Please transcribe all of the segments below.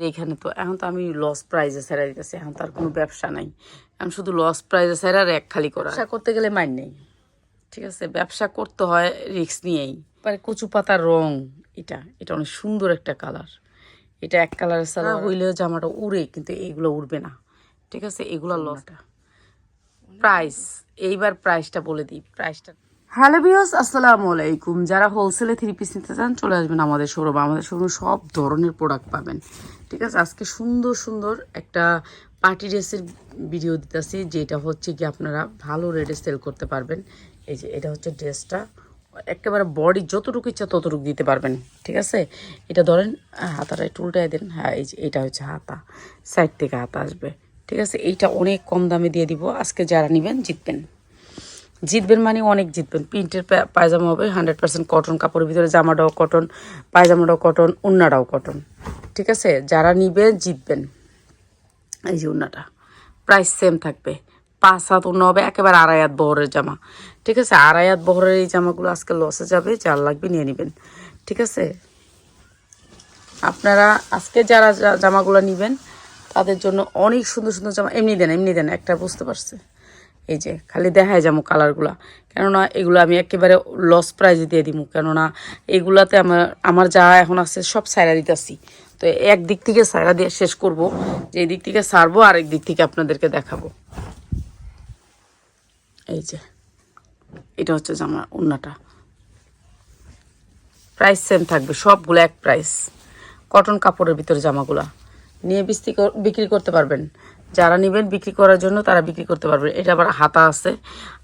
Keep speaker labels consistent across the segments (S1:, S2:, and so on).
S1: এখানে তো এখন তো আমি লস প্রাইজে ছেড়ে দিতেছি এখন তার কোনো ব্যবসা নাই। এখন শুধু লস প্রাইজে ছেড়ে আর এক খালি করা ব্যবসা করতে গেলে মাইন নেই। ঠিক আছে ব্যবসা করতে হয় রিস্ক নিয়েই। মানে কচু পাতার রং এটা এটা অনেক সুন্দর একটা কালার এটা এক কালারের সালা হইলেও জামাটা উড়ে কিন্তু এগুলো উড়বে না। ঠিক আছে এগুলো লসটা প্রাইস এইবার প্রাইসটা বলে দিই। প্রাইসটা হ্যালো বিয়স আসসালামু আলাইকুম। যারা হোলসেলে থ্রি পিস নিতে চান, চলে আসবেন আমাদের শোরুম আমাদের শোরুম সব ধরনের প্রোডাক্ট পাবেন। ঠিক আছে, আজকে সুন্দর সুন্দর একটা পার্টি ড্রেসের ভিডিও দিতেছি, যেটা হচ্ছে কি আপনারা ভালো রেটে সেল করতে পারবেন। এই যে, এটা হচ্ছে ড্রেসটা একেবারে বডি যতটুকু ইচ্ছা ততটুকু দিতে পারবেন। ঠিক আছে? এটা ধরেন হাতাটা একটু উল্টায় দেন। হ্যাঁ এই যে, এটা হচ্ছে হাতা। সাইড থেকে হাতা আসবে। ঠিক আছে? এইটা অনেক কম দামে দিয়ে দিব। আজকে যারা নেবেন, জিতবেন। জিতবেন মানে অনেক জিতবেন। প্রিন্টের পায়জামা হবে হান্ড্রেড পার্সেন্ট কটন কাপড়ের ভিতরে জামাটাও কটন পায়জামাটাও কটন উন্নাটাও কটন ঠিক আছে? যারা নিবেন জিতবেন। এই যে উন্নাটা। প্রাইস সেম থাকবে। পাঁচ হাত উন্ন হবে, একেবারে আড়াই হাত বহরের জামা। ঠিক আছে? আড়াই হাত বহরের এই জামাগুলো আজকে লসে যাবে, যার লাগবে নিয়ে নেবেন। ঠিক আছে? আপনারা আজকে যারা জামাগুলো নেবেন, তাদের জন্য অনেক সুন্দর সুন্দর জামা। এমনি দেন এমনি দেন, একটা বুঝতে পারছে। এই যে, খালি দেখায় যাব কালারগুলা কেননা এগুলো আমি একেবারে লস প্রাইজে দিয়ে দিব কেননা এগুলাতে আমার আমার যা এখন আছে সব সাইরা দিতেছি। তো এক দিক থেকে সাইরা দিয়ে শেষ করব যে দিক থেকে সারবো আর এক দিক থেকে আপনাদেরকে দেখাবো। এই যে, এটা হচ্ছে জামা উন্নাটা প্রাইস সেম থাকবে, সবগুলো এক প্রাইস কটন কাপড়ের ভিতরে জামাগুলা। নিয়ে বিক্রি কর- বিক্রি করতে পারবেন। যারা নেবেন বিক্রি করার জন্য তারা বিক্রি করতে পারবেন এটা আবার হাতা আছে।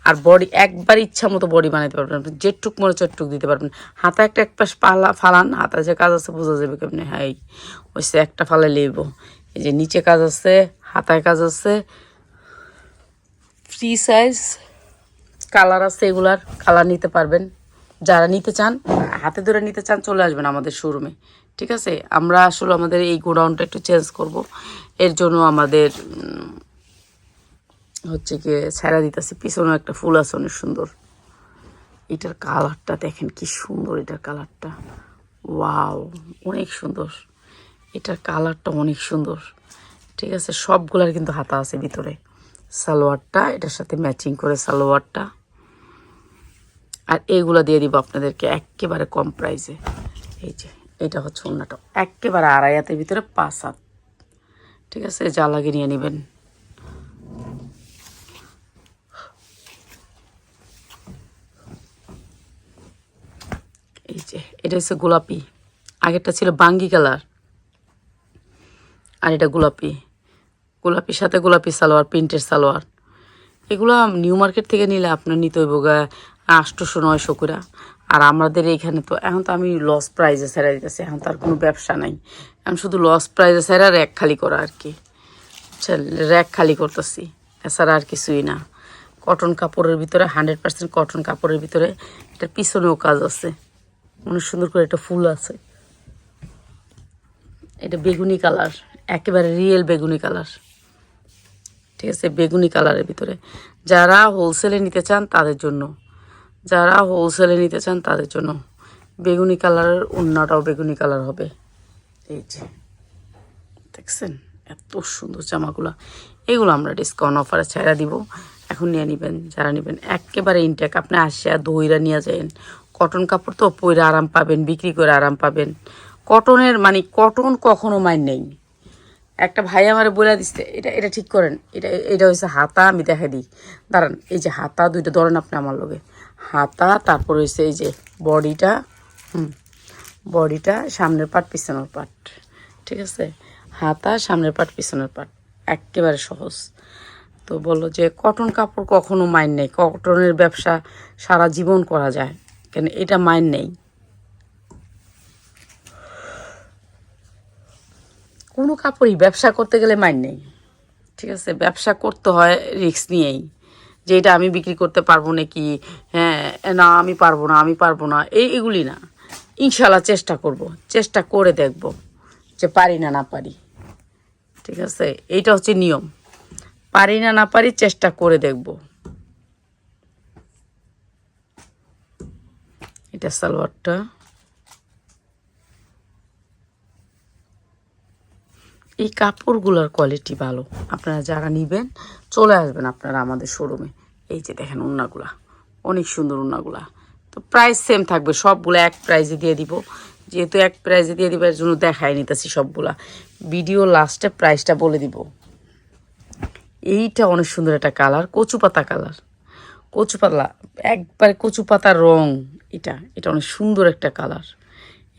S1: আর বডি, একবার ইচ্ছা মতো বডি বানাতে পারবেন আপনি। যেটুক মনে চটটুক দিতে পারবেন। হাতা একটা এক পাশ পালা, ফালান, হাতা যে কাজ আছে বোঝা যাবে কেমনি। হ্যাঁ এই ওইসে একটা ফালে লেব এই যে নিচে কাজ আছে, হাতায় কাজ আছে ফ্রি সাইজ কালার আছে এগুলার কালার নিতে পারবেন। যারা নিতে চান হাতে ধরে নিতে চান, চলে আসবেন আমাদের শোরুমে ঠিক আছে? আমরা আসলে আমাদের এই গোডাউনটা একটু চেঞ্জ করব। এর জন্য আমাদের হচ্ছে কি ছেড়া দিতেছি। পিছনেও একটা ফুল আছে, অনেক সুন্দর। এটার কালারটা দেখেন, কি সুন্দর এটার কালারটা। ওয়াও, অনেক সুন্দর। এটার কালারটা অনেক সুন্দর। ঠিক আছে? সবগুলার কিন্তু হাতা আছে ভিতরে। সালোয়ারটা, এটার সাথে ম্যাচিং করে সালোয়ারটা। এইগুলো দিয়ে দিব আপনাদেরকে একেবারে কম প্রাইসে এই যে, এটা হচ্ছে অন্যটা একেবারে আড়াই হাতের ভিতরে পাঁচ হাত। ঠিক আছে, যা লাগে নিয়ে নেবেন। এই যে, এটা হচ্ছে গোলাপি। আগেরটা ছিল বাঙ্গি কালার। আর এটা গোলাপি। গোলাপির সাথে গোলাপি সালোয়ার, প্রিন্টের সালোয়ার। এগুলো নিউ মার্কেট থেকে নিলে আপনার নিতে হইব গা আটশোশো, নয়শো করে। আর আমাদের এখানে তো, এখন তো আমি লস প্রাইজে ছেড়ে দিতেছি, এখন তার কোনো ব্যবসা নাই। এখন শুধু লস প্রাইজে ছেড়ে র্যাক খালি করা আর কি। র্যাক খালি করতেছি, এছাড়া আর কিছুই না। কটন কাপড়ের ভিতরে হান্ড্রেড পার্সেন্ট কটন কাপড়ের ভিতরে এটার পিছনেও কাজ আছে। অনেক সুন্দর করে একটা ফুল আছে। এটা বেগুনি কালার, একেবারে রিয়েল বেগুনি কালার। ঠিক আছে, বেগুনি কালারের ভিতরে। যারা হোলসেলে নিতে চান তাদের জন্য। যারা হোলসেলে নিতে চান, তাদের জন্য বেগুনি কালারের উন্নাটাও বেগুনি কালার হবে। এই যে, দেখছেন? এত সুন্দর জামাগুলো। এগুলো আমরা ডিসকাউন্ট অফারে ছাড়া দিব। এখন নিয়ে নেবেন, যারা নেবেন, একেবারে ইনটেক আপনি আসিয়া দইরা নিয়ে যাবেন কটন কাপড় তো পরে আরাম পাবেন, বিক্রি করে আরাম পাবেন। কটনের মানে কটন কখনো মাইন নেই। একটা ভাই আমার বলে দিচ্ছে এটা এটা ঠিক করেন। এটা এটা হচ্ছে হাতা, আমি দেখা দিই। দাঁড়ান, এই যে হাতা, দুইটা ধরেন আপনি আমার লগে। হাতা, তারপর হচ্ছে এই যে বডিটা, হুম, বডিটা সামনের পাট পিছনের পাট ঠিক আছে? হাতা, সামনের পাট পিছনের পাট একেবারে সহজ। তো বলল যে কটন কাপড় কখনো মাইন নেই, কটনের ব্যবসা সারা জীবন করা যায়, কেন এটা মাইন নেই? কোনো কাপড়ই ব্যবসা করতে গেলে মাইন নেই, ঠিক আছে? ব্যবসা করতে হয় রিস্ক নিয়েই। যে এটা আমি বিক্রি করতে পারব নাকি? হ্যাঁ না, আমি পারব না, আমি পারব না। এই, এগুলি না। ইনশাল্লাহ চেষ্টা করব। চেষ্টা করে দেখব যে পারি না না পারি। ঠিক আছে? এইটা হচ্ছে নিয়ম। পারি না না পারি চেষ্টা করে দেখব। এটা সালোয়ারটা। এই কাপড়গুলোর কোয়ালিটি ভালো। আপনারা যারা নেবেন, চলে আসবেন আপনারা আমাদের শোরুমে এই যে দেখেন উন্নাগুলা অনেক সুন্দর উন্নাগুলা তো প্রাইস সেম থাকবে, সবগুলো এক প্রাইজে দিয়ে দিব। যেহেতু এক প্রাইজে দিয়ে দিব এর জন্য দেখাই নিতেছি সবগুলা। ভিডিও লাস্টে প্রাইসটা বলে দিব। এইটা অনেক সুন্দর একটা কালার কচু পাতা কালার কচু পাতলা, একবারে কচু পাতার রং এটা। এটা অনেক সুন্দর একটা কালার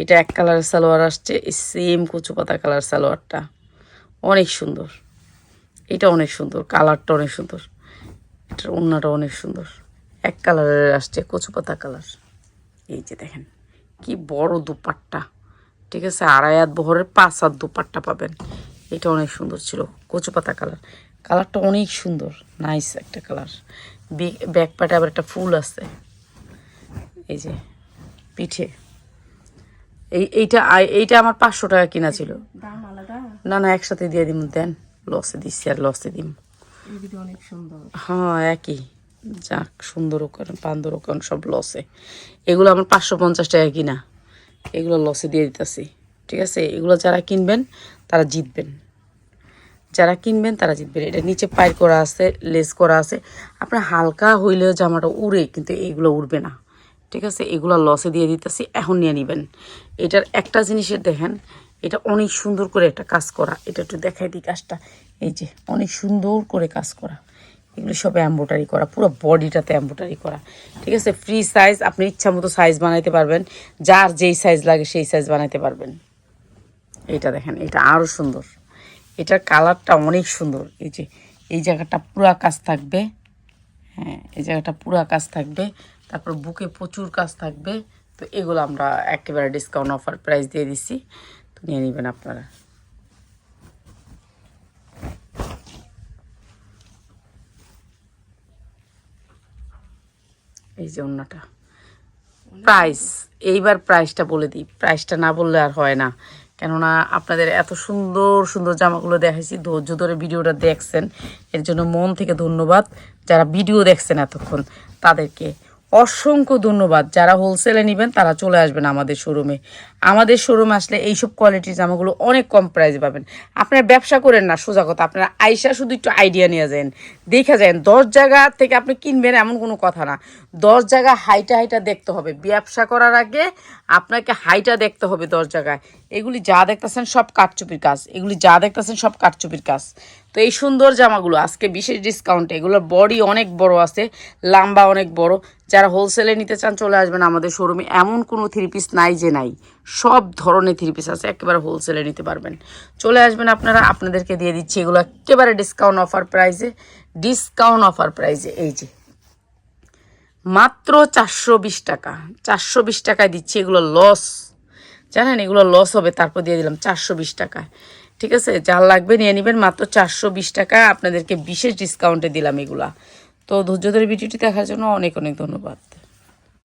S1: এটা এক কালারের সালোয়ার আসছে সেম কচু পাতা কালার সালোয়ারটা। অনেক সুন্দর। এটা অনেক সুন্দর, কালারটা অনেক সুন্দর, এটার ওড়নাটা অনেক সুন্দর। এক কালারের আসছে কচু পাতা কালার। এই যে দেখেন, কি বড় দুপাট্টা, ঠিক আছে? আড়াই হাত বহরের পাঁচ হাত দুপাট্টা পাবেন। এটা অনেক সুন্দর ছিল কচু পাতা কালার। কালারটা অনেক সুন্দর, নাইস একটা কালার। ব্যাক পাটে আবার একটা ফুল আছে। এই যে, পিঠে। এই এইটা এইটা আমার পাঁচশো টাকা কিনা ছিল।
S2: দাম আলাদা?
S1: না না একসাথে দিয়ে দিম দেন। লসে দিচ্ছি আর লসে দিম।
S2: সুন্দর।
S1: হ্যাঁ একই। যাক সুন্দরও করেন পান্দরও করেন সব লসে এগুলো আমার পাঁচশো পঞ্চাশ টাকা কিনা। এগুলো লসে দিয়ে দিতেছি। ঠিক আছে? এগুলো যারা কিনবেন তারা জিতবেন। যারা কিনবেন তারা জিতবেন। এটা নিচে পায়ের করা আছে লেস করা আছে। আপনার হালকা হইলেও জামাটা উড়ে কিন্তু এইগুলো উড়বে না। ঠিক আছে, এগুলো লসে দিয়ে দিতেছি, এখন নিয়ে নেবেন। এটার একটা জিনিসের দেখেন, এটা অনেক সুন্দর করে একটা কাজ করা। এটা একটু দেখাই দিই কাজটা। এই যে, অনেক সুন্দর করে কাজ করা। এগুলো সব এম্ব্রয়ডারি করা, পুরো বডিটাতে এম্ব্রয়ডারি করা। ঠিক আছে ফ্রি সাইজ আপনি ইচ্ছা মতো সাইজ বানাইতে পারবেন। যার যেই সাইজ লাগে সেই সাইজ বানাইতে পারবেন। এটা দেখেন, এটা আরও সুন্দর। এটার কালারটা অনেক সুন্দর। এই যে, এই জায়গাটা পুরা কাজ থাকবে। হ্যাঁ এই জায়গাটা পুরা কাজ থাকবে। তারপর বুকে প্রচুর কাজ থাকবে। তো এগুলো আমরা একেবারে ডিসকাউন্ট অফার প্রাইস দিয়ে দিচ্ছি। তো নিয়ে নেবেন আপনারা। এই যে অন্যটা। প্রাইস এইবার প্রাইসটা বলে দিই। প্রাইসটা না বললে আর হয় না। কেননা আপনাদের এত সুন্দর সুন্দর জামাগুলো দেখাইছি ধৈর্য ধরে ভিডিওটা দেখছেন। এর জন্য মন থেকে ধন্যবাদ। যারা ভিডিও দেখছেন এতক্ষণ তাদেরকে অসংখ্য ধন্যবাদ। যারা হোলসেলে নেবেন, তারা চলে আসবেন আমাদের শোরুমে আমাদের শোরুমে আসলে এইসব কোয়ালিটির জামাগুলো অনেক কম প্রাইসে পাবেন। আপনারা ব্যবসা করেন না, সোজা কথা। আপনারা আইসা শুধু একটু আইডিয়া নিয়ে যান। দেখা যায় দশ জায়গা থেকে আপনি কিনবেন এমন কোনো কথা না। দশ জায়গা হাইটা হাইটা দেখতে হবে। ব্যবসা করার আগে আপনাকে হাইটা দেখতে হবে দশ জায়গায়। এগুলি যা দেখতেছেন সব কাঠচুপির কাজ, এগুলি যা দেখতেছেন সব কাঠচুপির কাজ। তো এই সুন্দর জামাগুলো, আজকে বিশেষ ডিসকাউন্টে এগুলোর বডি অনেক বড় আছে, লাম্বা অনেক বড়। যারা হোলসেলে নিতে চান চলে আসবেন আমাদের শোরুমে এমন কোনো থ্রি পিস নাই যে নাই, সব ধরনের থ্রি পিস আছে, একেবারে হোলসেলে নিতে পারবেন। চলে আসবেন আপনারা, আপনাদেরকে দিয়ে দিচ্ছি এগুলো একেবারে ডিসকাউন্ট অফার প্রাইসে ডিসকাউন্ট অফার প্রাইসে এই যে। মাত্র চারশো বিশ টাকা, চারশো বিশ টাকায় দিচ্ছি এগুলো লস জানেন, এগুলো লস হবে, তারপর দিয়ে দিলাম চারশো বিশ টাকায় ঠিক আছে? যার লাগবে নিয়ে নেবেন, মাত্র চারশো বিশ টাকা আপনাদেরকে বিশেষ ডিসকাউন্টে দিলাম এগুলা। তো ধৈর্য ধরে ভিডিওটি দেখার জন্য অনেক অনেক ধন্যবাদ।